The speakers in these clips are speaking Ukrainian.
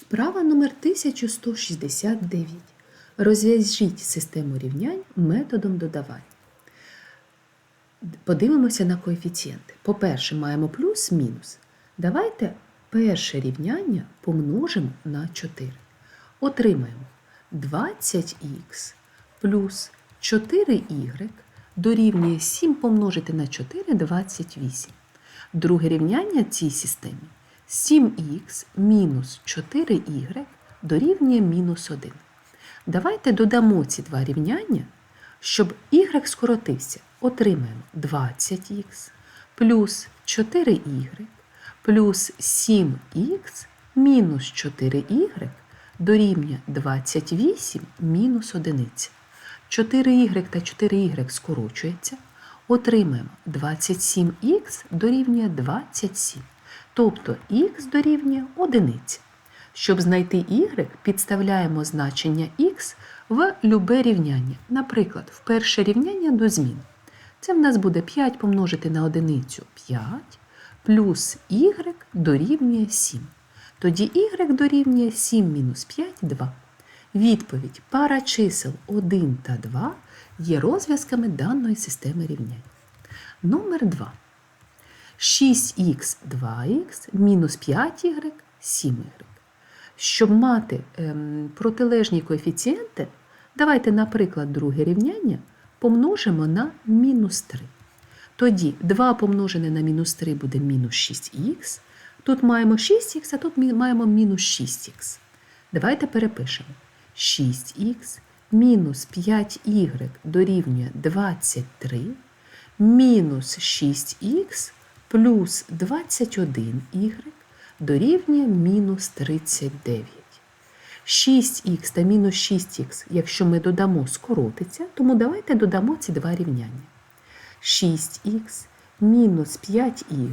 Вправа номер 1169. Розв'яжіть систему рівнянь методом додавання. Подивимося на коефіцієнти. По-перше, маємо плюс-мінус. Давайте перше рівняння помножимо на 4. Отримаємо 20х плюс 4y дорівнює 7 помножити на 4 28. Друге рівняння цій системі 7х мінус 4y дорівнює мінус 1. Давайте додамо ці два рівняння, щоб y скоротився. Отримаємо 20х плюс 4y плюс 7х мінус 4y дорівнює 28 мінус 1. 4y та 4y скорочується. Отримаємо 27х дорівнює 27. Тобто х дорівнює 1. Щоб знайти y, підставляємо значення х в любе рівняння. Наприклад, в перше рівняння до змін. Це в нас буде 5 помножити на одиницю 5, плюс y дорівнює 7. Тоді y дорівнює 7 мінус 5 2. Відповідь пара чисел 1 та 2 є розв'язками даної системи рівнянь. Номер 2. 6х 2х мінус 5y 7y. Щоб мати ем, протилежні коефіцієнти, давайте, наприклад, друге рівняння помножимо на мінус 3. Тоді 2 помножене на мінус 3 буде мінус 6х. Тут маємо 6х, а тут маємо мінус 6х. Давайте перепишемо. 6х мінус 5y дорівнює 23, мінус 6х плюс 21y дорівнює мінус 39. 6х та мінус 6х, якщо ми додамо, скоротиться, тому давайте додамо ці два рівняння. 6х мінус 5y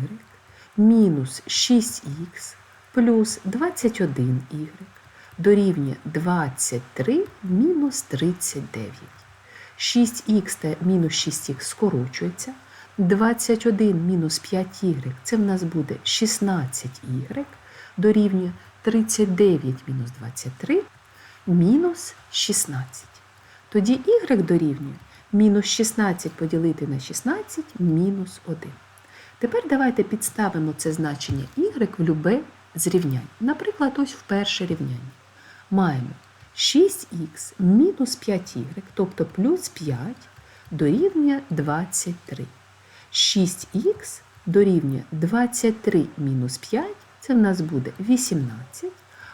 мінус 6х плюс 21y дорівнює 23 мінус 39. 6х та мінус 6х скорочується. 21 мінус 5y це в нас буде 16y дорівнює 39 мінус 23 мінус 16. Тоді y дорівнює мінус 16 поділити на 16 мінус 1. Тепер давайте підставимо це значення y в любе з. Наприклад, ось в перше рівняння. Маємо 6х мінус 5y, тобто плюс 5 дорівнює 23. 6х дорівнює 23 мінус 5, це в нас буде 18.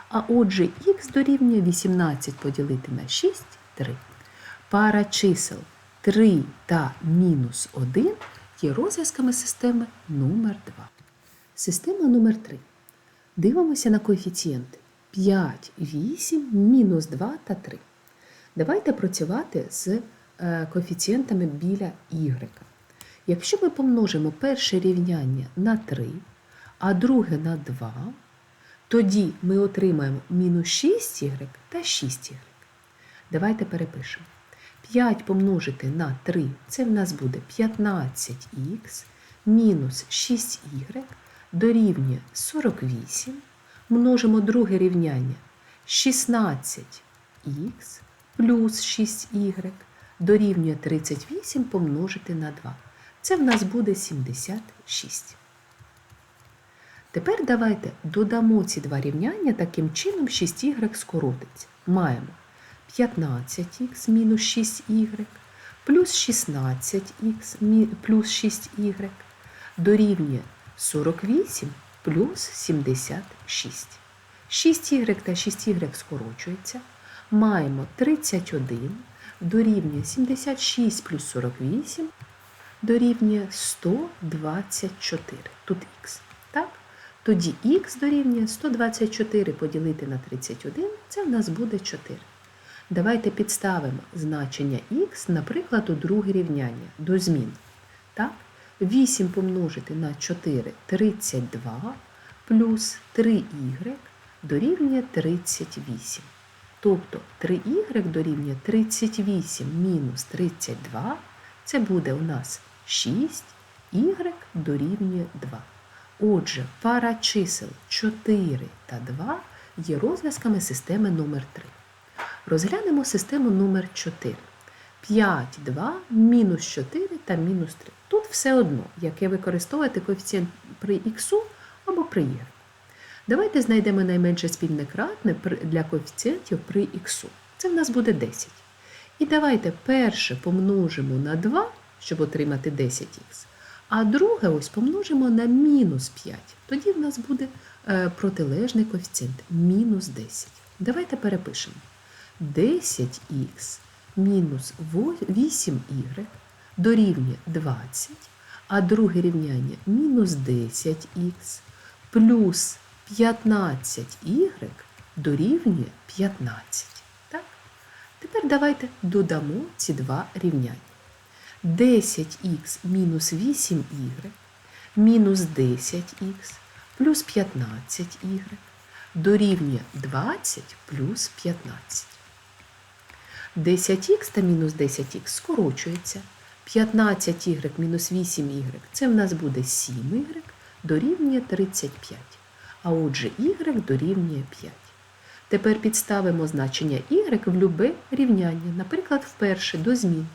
А отже, х дорівнює 18 поділити на 6 3. Пара чисел 3 та мінус 1 є розв'язками системи номер 2 Система номер 3 Дивимося на коефіцієнти 5, 8, мінус 2 та 3. Давайте працювати з е, коефіцієнтами біля y. Якщо ми помножимо перше рівняння на 3, а друге на 2, тоді ми отримаємо мінус 6y та 6y. Давайте перепишемо. 5 помножити на 3 це в нас буде 15х мінус 6y дорівнює 48. Множимо друге рівняння 16х плюс 6y дорівнює 38 помножити на 2. Це в нас буде 76. Тепер давайте додамо ці два рівняння, таким чином 6y скоротиться. Маємо 15х мінус 6y плюс 16х плюс 6y дорівнює 48 плюс 76. 6y та 6y скорочується. Маємо 31 дорівнює 76 плюс 48 дорівнює 124. Тут х. Так? Тоді х дорівнює 124 поділити на 31, це в нас буде 4. Давайте підставимо значення х, наприклад, у друге рівняння до змін. Так? 8 помножити на 4 32 плюс 3y дорівнює 38. Тобто 3y дорівнює 38 мінус 32, це буде у нас 6, y дорівнює 2. Отже, пара чисел 4 та 2 є розв'язками системи номер 3 Розглянемо систему номер 4 5, 2, мінус 4 та мінус 3. Тут все одно, яке використовувати коефіцієнт при х або при y. Давайте знайдемо найменше спільне кратне для коефіцієнтів при х. Це в нас буде 10. І давайте перше помножимо на 2, щоб отримати 10х, а друге ось помножимо на мінус 5. Тоді в нас буде е, протилежний коефіцієнт мінус 10. Давайте перепишемо. 10х мінус 8y дорівнює 20, а друге рівняння мінус 10х плюс 15y дорівнює 15. Так? Тепер давайте додамо ці два рівняння. 10х мінус 8y мінус 10х плюс 15y дорівнює 20 плюс 15. 10х та мінус 10х скорочується. 15y мінус 8y це в нас буде 7y дорівнює 35. А отже, y дорівнює 5. Тепер підставимо значення y в любе рівняння, наприклад, вперше до змін.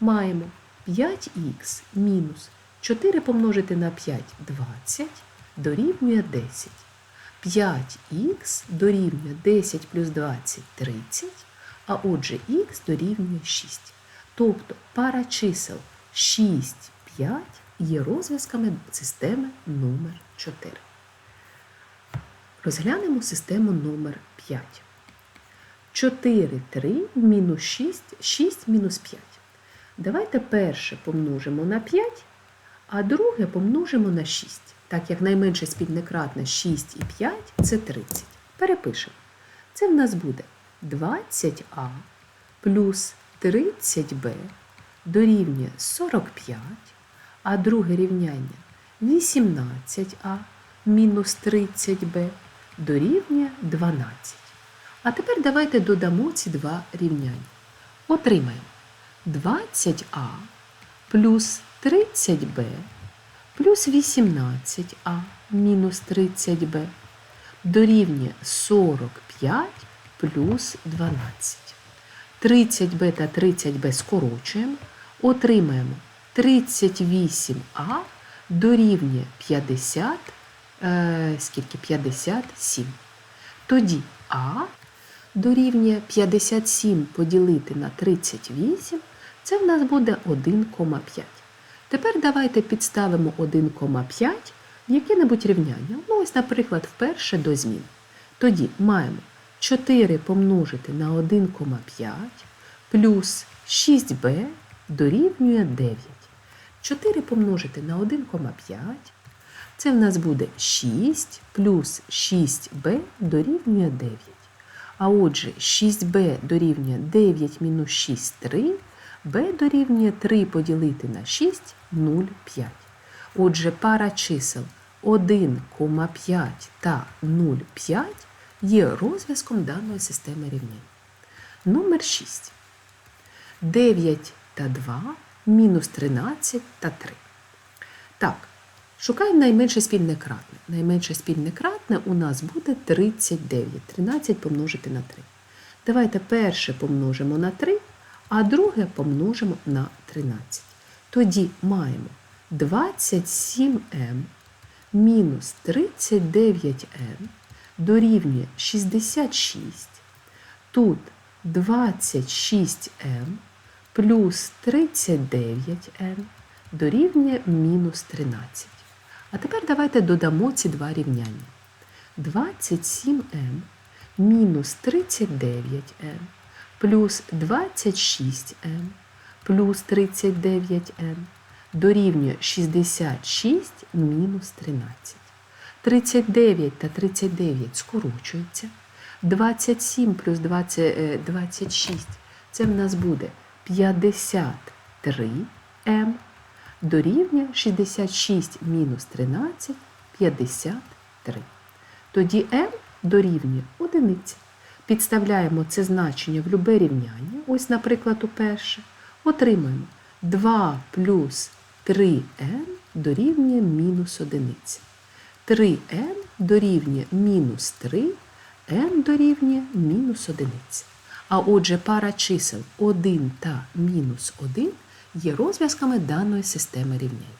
Маємо 5х мінус 4 помножити на 5 20 дорівнює 10. 5х дорівнює 10 плюс 20 30, а отже х дорівнює 6. Тобто пара чисел 6, 5 є розв'язками системи номер 4. Розглянемо систему номер 5. 4, 3, мінус 6, 6 мінус 5. Давайте перше помножимо на 5, а друге помножимо на 6. Так як найменше спільне кратне 6 і 5 це 30. Перепишемо. Це в нас буде 20а плюс 30b дорівнює 45, а друге рівняння 18а мінус 30b дорівнює 12. А тепер давайте додамо ці два рівняння. Отримаємо 20а плюс 30b плюс 18а мінус 30b дорівнює 45 плюс 12. 30b та 30b скорочуємо, отримаємо 38а дорівнює 50, е, скільки 57. Тоді А дорівнює 57 поділити на 38, це в нас буде 1,5. Тепер давайте підставимо 1,5 в яке-небудь рівняння. Ну, ось, наприклад, вперше до змін. Тоді маємо 4 помножити на 1,5 плюс 6b дорівнює 9. 4 помножити на 1,5 це в нас буде 6 плюс 6b дорівнює 9. А отже, 6b дорівнює 9 мінус 6 3, b дорівнює 3 поділити на 6 0,5. Отже, пара чисел 1,5 та 0,5 є розв'язком даної системи рівнянь. Номер 6. 9 та 2 мінус 13 та 3. Так, шукаємо найменше спільне кратне. Найменше спільне кратне у нас буде 39. 13 помножити на 3. Давайте перше помножимо на 3, а друге помножимо на 13. Тоді маємо 27m мінус 39m дорівнює 66. Тут 26m плюс 39m дорівнює мінус 13. А тепер давайте додамо ці два рівняння. 27m мінус 39m плюс 26m плюс 39m дорівнює 66 мінус 13. 39 та 39 скорочуються. 27 плюс 20, е, 26 це в нас буде 53m дорівнює 66 мінус 13 53. Тоді m дорівнює одиниці. Підставляємо це значення в любе рівняння. Ось, наприклад, у перше. Отримаємо 2 плюс 3n дорівнює мінус одиниці. 3n дорівнює мінус 3, n дорівнює мінус одиниці. А отже, пара чисел 1 та мінус 1 є розв'язками даної системи рівнянь.